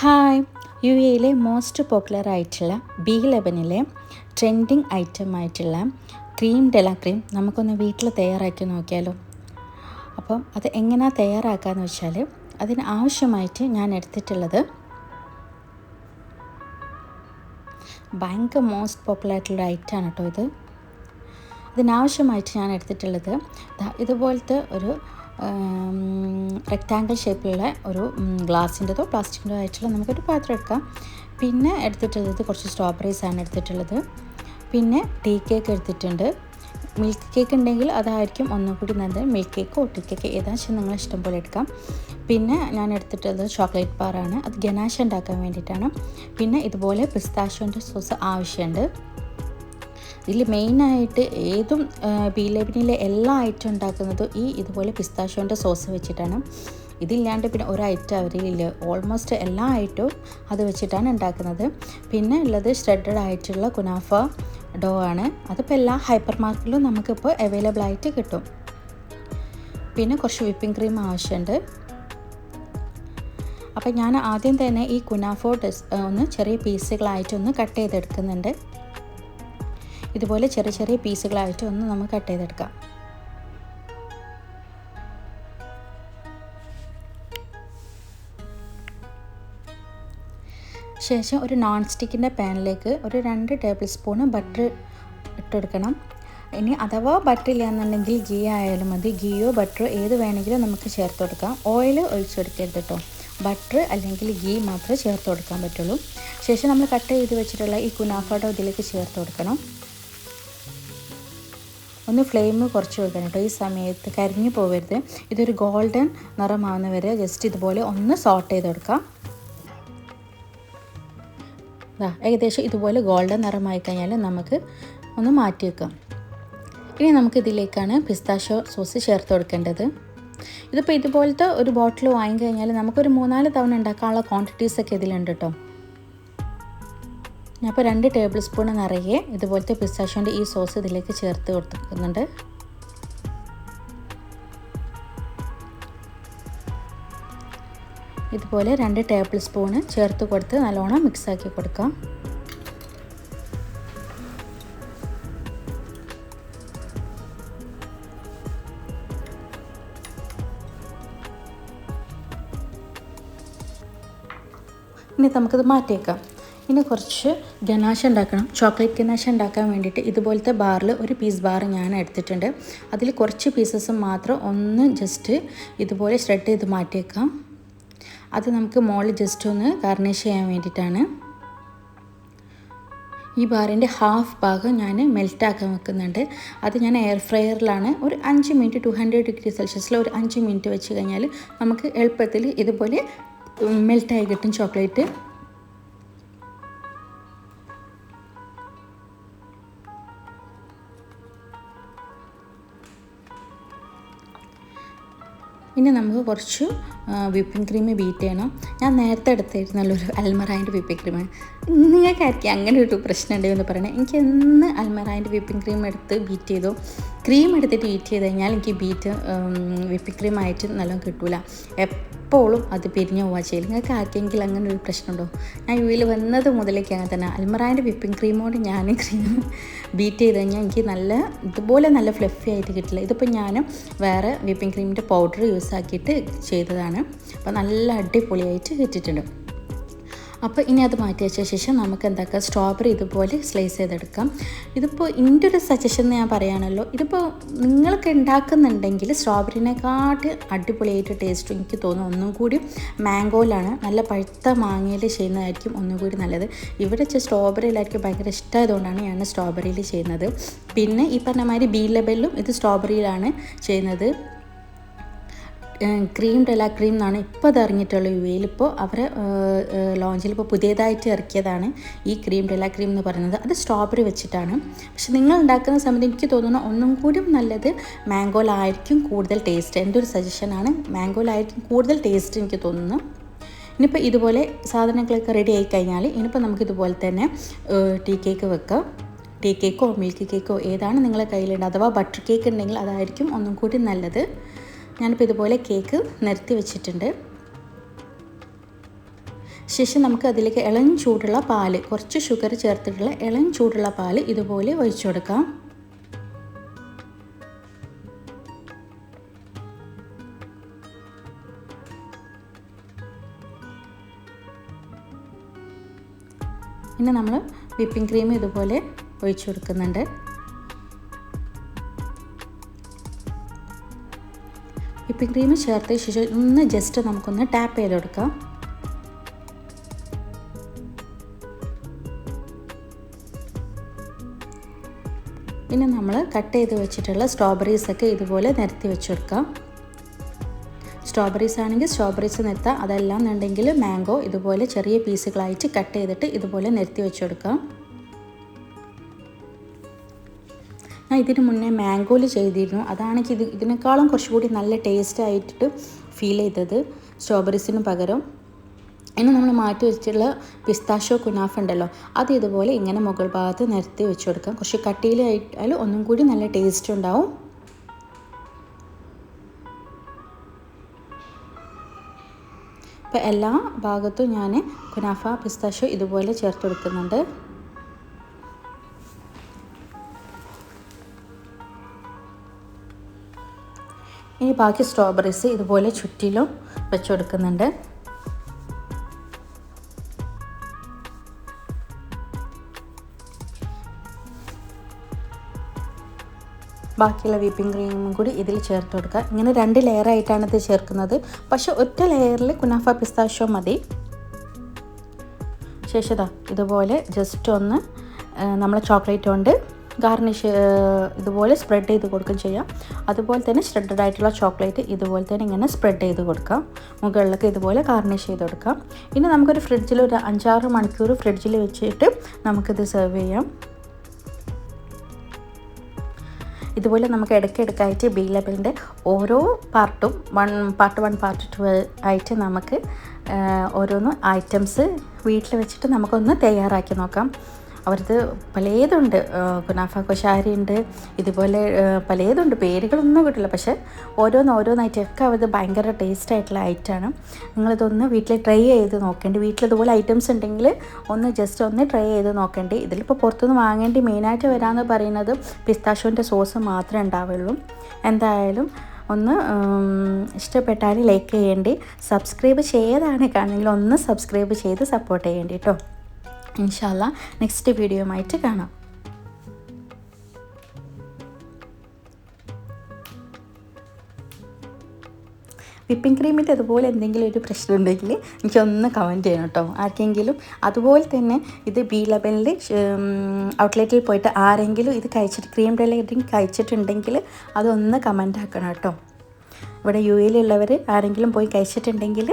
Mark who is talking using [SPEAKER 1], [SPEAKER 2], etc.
[SPEAKER 1] Hi. U എയിലെ most popular ആയിട്ടുള്ള B ലെവനിലെ ട്രെൻഡിങ് ഐറ്റം ആയിട്ടുള്ള ക്രീം ഡെല ക്രീം നമുക്കൊന്ന് വീട്ടിൽ തയ്യാറാക്കി നോക്കിയാലോ? അപ്പം അത് എങ്ങനെയാണ് തയ്യാറാക്കാന്ന് വെച്ചാൽ അതിന് ആവശ്യമായിട്ട് ഞാൻ എടുത്തിട്ടുള്ളത് ഭയങ്കര മോസ്റ്റ് പോപ്പുലർ ആയിട്ടുള്ള ഐറ്റമാണ് കേട്ടോ ഇത്. ഇതിനാവശ്യമായിട്ട് ഞാൻ എടുത്തിട്ടുള്ളത് ഇതുപോലത്തെ ഒരു റെക്റ്റാങ്കിൾ ഷേപ്പിലുള്ള ഒരു ഗ്ലാസിന്റെതോ പ്ലാസ്റ്റിക്കിന്റെതോ ആയിട്ടുള്ള നമുക്കൊരു പാത്രം എടുക്കാം. പിന്നെ എടുത്തിട്ടുള്ളത് കുറച്ച് സ്ട്രോബെറീസ് ആണ് എടുത്തിട്ടുള്ളത്. പിന്നെ ടീ കേക്ക് എടുത്തിട്ടുണ്ട്. മിൽക്ക് കേക്ക് ഉണ്ടെങ്കിൽ അതായിരിക്കും ഒന്നും കൂടി നല്ലത്. മിൽക്ക് കേക്കോ ടീ കേക്ക് ഏതാണെന്ന് നിങ്ങൾ ഇഷ്ടം പോലെ എടുക്കാം. പിന്നെ ഞാൻ എടുത്തിട്ടുള്ളത് ചോക്ലേറ്റ് ബാറാണ് അത് ഗനാശ ഉണ്ടാക്കാൻ വേണ്ടിയിട്ടാണ്. പിന്നെ ഇതുപോലെ പിസ്താഷ്യോന്റെ സോസ് ആവശ്യമുണ്ട്. ഇതിൽ മെയിനായിട്ട് ഏതും ബി ലെബനിലെ എല്ലാ ഐറ്റം ഉണ്ടാക്കുന്നതും ഈ ഇതുപോലെ പിസ്താഷോന്റെ സോസ് വെച്ചിട്ടാണ്. ഇതില്ലാണ്ട് പിന്നെ ഒരു ഐറ്റം അവരിലില്ല ഓൾമോസ്റ്റ് എല്ലാ ഐറ്റവും അത് വെച്ചിട്ടാണ് ഉണ്ടാക്കുന്നത്. പിന്നെ ഉള്ളത് ഷ്രെഡഡ് ആയിട്ടുള്ള കുനാഫ ഡോ ആണ്. അതിപ്പോൾ എല്ലാ ഹൈപ്പർ മാർക്കറ്റിലും നമുക്കിപ്പോൾ അവൈലബിൾ ആയിട്ട് കിട്ടും. പിന്നെ കുറച്ച് വിപ്പിംഗ് ക്രീം ആവശ്യമുണ്ട് അപ്പോൾ ഞാൻ ആദ്യം തന്നെ ഈ കുനാഫോ ഒന്ന് ചെറിയ പീസുകളായിട്ടൊന്ന് കട്ട് ചെയ്തെടുക്കുന്നുണ്ട്. ഇതുപോലെ ചെറിയ ചെറിയ പീസുകളായിട്ട് ഒന്ന് നമുക്ക് കട്ട് ചെയ്തെടുക്കാം. ശേഷം ഒരു നോൺ സ്റ്റിക്കിന്റെ പാനിലേക്ക് ഒരു രണ്ട് ടേബിൾ സ്പൂണ് ബട്ടർ ഇട്ടെടുക്കണം. ഇനി അഥവാ ബട്ടർ ഇല്ല എന്നുണ്ടെങ്കിൽ ഗീ ആയാലും മതി. ഗീയോ ബട്ടറോ ഏത് വേണമെങ്കിലും നമുക്ക് ചേർത്ത് കൊടുക്കാം. ഓയിൽ ഒഴിച്ചു കൊടുക്കരുത് കേട്ടോ. ബട്ടർ അല്ലെങ്കിൽ ഗീ മാത്രമേ ചേർത്ത് കൊടുക്കാൻ പറ്റുള്ളൂ. ശേഷം നമ്മൾ കട്ട് ചെയ്ത് വെച്ചിട്ടുള്ള ഈ കുനാഫാഡോ ഇതിലേക്ക് ചേർത്ത് കൊടുക്കണം. ഒന്ന് ഫ്ലെയിം കുറച്ച് വെക്കണം കേട്ടോ ഈ സമയത്ത് കരിഞ്ഞു പോകരുത് ഇതൊരു ഗോൾഡൻ നിറമാവുന്ന വരെ ജസ്റ്റ് ഇതുപോലെ ഒന്ന് സോട്ട് ചെയ്ത് കൊടുക്കാം. ഏകദേശം ഇതുപോലെ ഗോൾഡൻ നിറമായി കഴിഞ്ഞാൽ നമുക്ക് ഒന്ന് മാറ്റി വെക്കാം. ഇനി നമുക്ക് ഇതിലേക്കാണ് പിസ്താഷോ സോസ് ചേർത്ത് കൊടുക്കേണ്ടത്. ഇതിപ്പോൾ ഇതുപോലത്തെ ഒരു ബോട്ടിൽ വാങ്ങിക്കഴിഞ്ഞാൽ നമുക്കൊരു മൂന്നാൽ തവണ ഉണ്ടാക്കാനുള്ള ക്വാണ്ടിറ്റീസൊക്കെ ഇതിലുണ്ട് കേട്ടോ ഞാനിപ്പോൾ രണ്ട് ടേബിൾ സ്പൂൺ നിറയെ ഇതുപോലത്തെ പിസ്താഷോന്റെ ഈ സോസ് ഇതിലേക്ക് ചേർത്ത് കൊടുക്കുന്നുണ്ട് ഇതുപോലെ രണ്ട് ടേബിൾ സ്പൂണ് ചേർത്ത് കൊടുത്ത് നല്ലോണം മിക്സാക്കി കൊടുക്കാം. ഇനി നമുക്കിത് മാറ്റിയേക്കാം. ഇനി കുറച്ച് ഗനാശ ഉണ്ടാക്കണം. ചോക്ലേറ്റ് ഗനാശ ഉണ്ടാക്കാൻ വേണ്ടിയിട്ട് ഇതുപോലത്തെ ബാറിൽ ഒരു പീസ് ബാർ ഞാൻ എടുത്തിട്ടുണ്ട്. അതിൽ കുറച്ച് പീസസ് മാത്രം ഒന്ന് ജസ്റ്റ് ഇതുപോലെ ഷ്രെഡ് ചെയ്ത് മാറ്റിയേക്കാം. അത് നമുക്ക് മോളിൽ ജസ്റ്റ് ഒന്ന് ഗാർണിഷ് ചെയ്യാൻ വേണ്ടിയിട്ടാണ്. ഈ ബാറിന്റെ ഹാഫ് ഭാഗം ഞാൻ മെൽറ്റാക്കാൻ വെക്കുന്നുണ്ട്. അത് ഞാൻ എയർ ഫ്രയറിലാണ് ഒരു അഞ്ച് മിനിറ്റ് ടു ഹൺഡ്രഡ് ഡിഗ്രി സെൽഷ്യസിൽ ഒരു അഞ്ച് മിനിറ്റ് വെച്ച് കഴിഞ്ഞാൽ നമുക്ക് എളുപ്പത്തിൽ ഇതുപോലെ മെൽറ്റായി കിട്ടും ചോക്ലേറ്റ് ഇനി നമുക്ക് കുറച്ച് വിപ്പിംഗ് ക്രീം ബീറ്റ് ചെയ്യണം. ഞാൻ നേരത്തെ എടുത്തിരുന്നല്ലോ ഒരു അൽമറായിന്റെ വിപ്പിംഗ് ക്രീം. നിങ്ങൾക്കായിരിക്കും അങ്ങനെ ഒരു പ്രശ്നം ഉണ്ടെന്ന് പറയണേ. എനിക്ക് എന്ന് അൽമറായിന്റെ വിപ്പിംഗ് ക്രീം എടുത്ത് ബീറ്റ് ചെയ്തു. ക്രീം എടുത്തിട്ട് ബീറ്റ് ചെയ്ത് കഴിഞ്ഞാൽ എനിക്ക് ബീറ്റ് വിപ്പിംഗ് ക്രീം ആയിട്ട് നല്ലോണം കിട്ടൂല. എപ്പോഴും അത് പിരിഞ്ഞു പോവാ. ചെയ്യില്ല നിങ്ങൾക്ക് ആർക്കെങ്കിലും അങ്ങനെ ഒരു പ്രശ്നമുണ്ടോ? ഞാൻ യു വിയിൽ വന്നത് മുതലേക്ക് അങ്ങനെ തന്നെ അൽമറായന്റെ വിപ്പിംഗ് ക്രീമോട് ഞാൻ ക്രീം ബീറ്റ് ചെയ്ത് കഴിഞ്ഞാൽ എനിക്ക് നല്ല ഇതുപോലെ നല്ല ഫ്ലഫി ആയിട്ട് കിട്ടില്ല. ഇതിപ്പോൾ ഞാൻ വേറെ വിപ്പിംഗ് ക്രീമിന്റെ പൗഡർ യൂസ് ആക്കിയിട്ട് ചെയ്തതാണ്. അപ്പോൾ നല്ല അടിപൊളിയായിട്ട് കിട്ടിയിട്ടുണ്ട്. അപ്പോൾ ഇനി അത് മാറ്റി വെച്ച ശേഷം നമുക്ക് എന്താക്കാം? സ്ട്രോബെറി ഇതുപോലെ സ്ലൈസ് ചെയ്തെടുക്കാം. ഇതിപ്പോൾ എന്റെ ഒരു സജഷൻ ഞാൻ പറയുകയാണല്ലോ ഇതിപ്പോൾ നിങ്ങൾക്ക് ഉണ്ടാക്കുന്നുണ്ടെങ്കിൽ സ്ട്രോബെറിനെക്കാട്ട് അടിപൊളിയായിട്ട് ടേസ്റ്റ് എനിക്ക് തോന്നുന്നു. ഒന്നും കൂടി മാംഗോയിലാണ് നല്ല പഴുത്ത മാങ്ങയിൽ ചെയ്യുന്നതായിരിക്കും ഒന്നും കൂടി നല്ലത്. ഇവിടെ സ്ട്രോബെറിയിലായിരിക്കും ഭയങ്കര ഇഷ്ടമായതുകൊണ്ടാണ് ഞാൻ സ്ട്രോബെറിയിൽ ചെയ്യുന്നത്. പിന്നെ ഈ പറഞ്ഞ മാതിരി ബീ ലെബലിലും ഇത് സ്ട്രോബെറിയിലാണ് ചെയ്യുന്നത്. ക്രീം ഡെല ക്രീം എന്നാണ് ഇപ്പോൾ അത് ഇറങ്ങിയിട്ടുള്ള യു എയിൽ ഇപ്പോൾ അവരെ ലോഞ്ചിൽ ഇപ്പോൾ പുതിയതായിട്ട് ഇറക്കിയതാണ് ഈ ക്രീം ഡെല ക്രീം എന്ന് പറയുന്നത്. അത് സ്ട്രോബെറി വെച്ചിട്ടാണ്. പക്ഷെ നിങ്ങൾ ഉണ്ടാക്കുന്ന സമയത്ത് എനിക്ക് തോന്നുന്നു ഒന്നും കൂടി നല്ലത് മാംഗോയിലായിരിക്കും കൂടുതൽ ടേസ്റ്റ് എന്റെ ഒരു സജഷനാണ് മാംഗോയിലായിരിക്കും കൂടുതൽ ടേസ്റ്റ് എനിക്ക് തോന്നുന്നു. ഇനിയിപ്പോൾ ഇതുപോലെ സാധനങ്ങളൊക്കെ റെഡി ആയി കഴിഞ്ഞാൽ ഇനിയിപ്പോൾ നമുക്ക് ഇതുപോലെ തന്നെ ടീ കേക്ക് വെക്കാം. ടീ കേക്കോ മിൽക്ക് കേക്കോ ഏതാണ് നിങ്ങളെ കയ്യിലുണ്ട്? അഥവാ ബട്ടർ കേക്ക് ഉണ്ടെങ്കിൽ അതായിരിക്കും ഒന്നും കൂടി നല്ലത്. ഞാനിപ്പോൾ ഇതുപോലെ കേക്ക് നിരത്തി വെച്ചിട്ടുണ്ട്. ശേഷം നമുക്ക് അതിലേക്ക് ഇളം ചൂടുള്ള പാൽ കുറച്ച് ഷുഗർ ചേർത്തിട്ടുള്ള ഇളം ചൂടുള്ള പാൽ ഇതുപോലെ ഒഴിച്ചു കൊടുക്കാം. പിന്നെ നമ്മൾ വിപ്പിംഗ് ക്രീം ഇതുപോലെ ഒഴിച്ചു കൊടുക്കുന്നുണ്ട്. വിപ്പിംഗ് ക്രീം ചേർത്ത ശേഷം ഒന്ന് ജസ്റ്റ് നമുക്കൊന്ന് ടാപ്പ് ചെയ്ത് കൊടുക്കാം ഇനി നമ്മൾ കട്ട് ചെയ്ത് വെച്ചിട്ടുള്ള സ്ട്രോബെറീസൊക്കെ ഇതുപോലെ നിരത്തി വെച്ചെടുക്കാം. സ്ട്രോബെറീസ് ആണെങ്കിൽ സ്ട്രോബെറീസ് നിരത്താം. അതെല്ലാം എന്നുണ്ടെങ്കിൽ മാംഗോ ഇതുപോലെ ചെറിയ പീസുകളായിട്ട് കട്ട് ചെയ്തിട്ട് ഇതുപോലെ നിരത്തി വെച്ച് ഞാൻ ഇതിന് മുന്നേ മാംഗോയിൽ ചെയ്തിരുന്നു. അതാണെങ്കിൽ ഇത് ഇതിനേക്കാളും കുറച്ചുകൂടി നല്ല ടേസ്റ്റ് ആയിട്ട് ഫീൽ ചെയ്തത് സ്ട്രോബെറീസിന് പകരം. ഇനി നമ്മൾ മാറ്റി വെച്ചിട്ടുള്ള പിസ്താഷോ കുനാഫ് ഉണ്ടല്ലോ അത് ഇതുപോലെ ഇങ്ങനെ മുകൾ ഭാഗത്ത് നിരത്തി വെച്ച് കൊടുക്കാം. കുറച്ച് കട്ടിയിലായിട്ടാൽ ഒന്നും കൂടി നല്ല ടേസ്റ്റ് ഉണ്ടാവും. ഇപ്പോൾ എല്ലാ ഭാഗത്തും ഞാൻ കുനാഫ പിസ്താഷോ ഇതുപോലെ ചേർത്ത് കൊടുക്കുന്നുണ്ട്. ഇനി ബാക്കി സ്ട്രോബെറീസ് ഇതുപോലെ ചുറ്റിലും വെച്ച് കൊടുക്കുന്നുണ്ട് ബാക്കിയുള്ള വീപ്പിംഗ് ക്രീമും കൂടി ഇതിൽ ചേർത്ത് കൊടുക്കുക. ഇങ്ങനെ രണ്ട് ലെയറായിട്ടാണ് ഇത് ചേർക്കുന്നത്. പക്ഷെ ഒറ്റ ലെയറിൽ കുനാഫ പിസ്താഷോ മതി. ശേഷതാ ഇതുപോലെ ജസ്റ്റ് ഒന്ന് നമ്മളെ ചോക്ലേറ്റ് കൊണ്ട് ഗാർണിഷ് ഇതുപോലെ സ്പ്രെഡ് ചെയ്ത് കൊടുക്കുകയും ചെയ്യാം. അതുപോലെ തന്നെ ഷ്രെഡഡ് ആയിട്ടുള്ള ചോക്ലേറ്റ് ഇതുപോലെ തന്നെ ഇങ്ങനെ സ്പ്രെഡ് ചെയ്ത് കൊടുക്കാം. മുകളിലൊക്കെ ഇതുപോലെ ഗാർണിഷ് ചെയ്ത് കൊടുക്കാം. ഇനി നമുക്കൊരു ഫ്രിഡ്ജിൽ ഒരു അഞ്ചാറ് മണിക്കൂർ ഫ്രിഡ്ജിൽ വെച്ചിട്ട് നമുക്കിത് സെർവ് ചെയ്യാം. ഇതുപോലെ നമുക്ക് ഇടയ്ക്കിടയ്ക്കായിട്ട് ബി ലെവലിന്റെ ഓരോ പാർട്ടും one part one part two ആയിട്ട് നമുക്ക് ഓരോന്ന് ഐറ്റംസ് വീട്ടിൽ വെച്ചിട്ട് നമുക്കൊന്ന് തയ്യാറാക്കി നോക്കാം. അവരത് പലതുണ്ട്. കുനാഫ കൊശാരി ഉണ്ട്. ഇതുപോലെ പലതുണ്ട്. പേരുകളൊന്നും കിട്ടില്ല പക്ഷേ ഓരോന്ന് ഓരോന്നായിട്ടൊക്കെ അവർ ഭയങ്കര ടേസ്റ്റ് ആയിട്ടുള്ള ഐറ്റമാണ് നിങ്ങളിതൊന്ന് വീട്ടിൽ ട്രൈ ചെയ്ത് നോക്കേണ്ടി വീട്ടിൽ ഇതുപോലെ ഐറ്റംസ് ഉണ്ടെങ്കിൽ ഒന്ന് ജസ്റ്റ് ഒന്ന് ട്രൈ ചെയ്ത് നോക്കേണ്ടി. ഇതിലിപ്പോൾ പുറത്തുനിന്ന് വാങ്ങേണ്ടി മെയിനായിട്ട് വരാമെന്ന് പറയുന്നത് പിസ്താഷോന്റെ സോസ് മാത്രമേ ഉണ്ടാവുള്ളൂ. എന്തായാലും ഒന്ന് ഇഷ്ടപ്പെട്ടാൽ ലൈക്ക് ചെയ്യേണ്ടി. സബ്സ്ക്രൈബ് ചെയ്താണ് ഒന്ന് സബ്സ്ക്രൈബ് ചെയ്ത് സപ്പോർട്ട് ചെയ്യേണ്ടി കേട്ടോ ഇൻഷാല്ല നെക്സ്റ്റ് വീഡിയോയുമായിട്ട് കാണാം. വിപ്പിംഗ് ക്രീമിന്റെ അതുപോലെ എന്തെങ്കിലും ഒരു പ്രശ്നം ഉണ്ടെങ്കിൽ എനിക്കൊന്ന് കമന്റ് ചെയ്യണം കേട്ടോ. ആർക്കെങ്കിലും അതുപോലെ തന്നെ ഇത് ബി ലെവലിൽ ഔട്ട്ലെറ്റിൽ പോയിട്ട് ആരെങ്കിലും ഇത് കഴിച്ചിട്ട് ക്രീം ഡെലിവറി കഴിച്ചിട്ടുണ്ടെങ്കിൽ അതൊന്ന് കമന്റ് ആക്കണം കേട്ടോ. ഇവിടെ യു എയിലുള്ളവർ ആരെങ്കിലും പോയി കഴിച്ചിട്ടുണ്ടെങ്കിൽ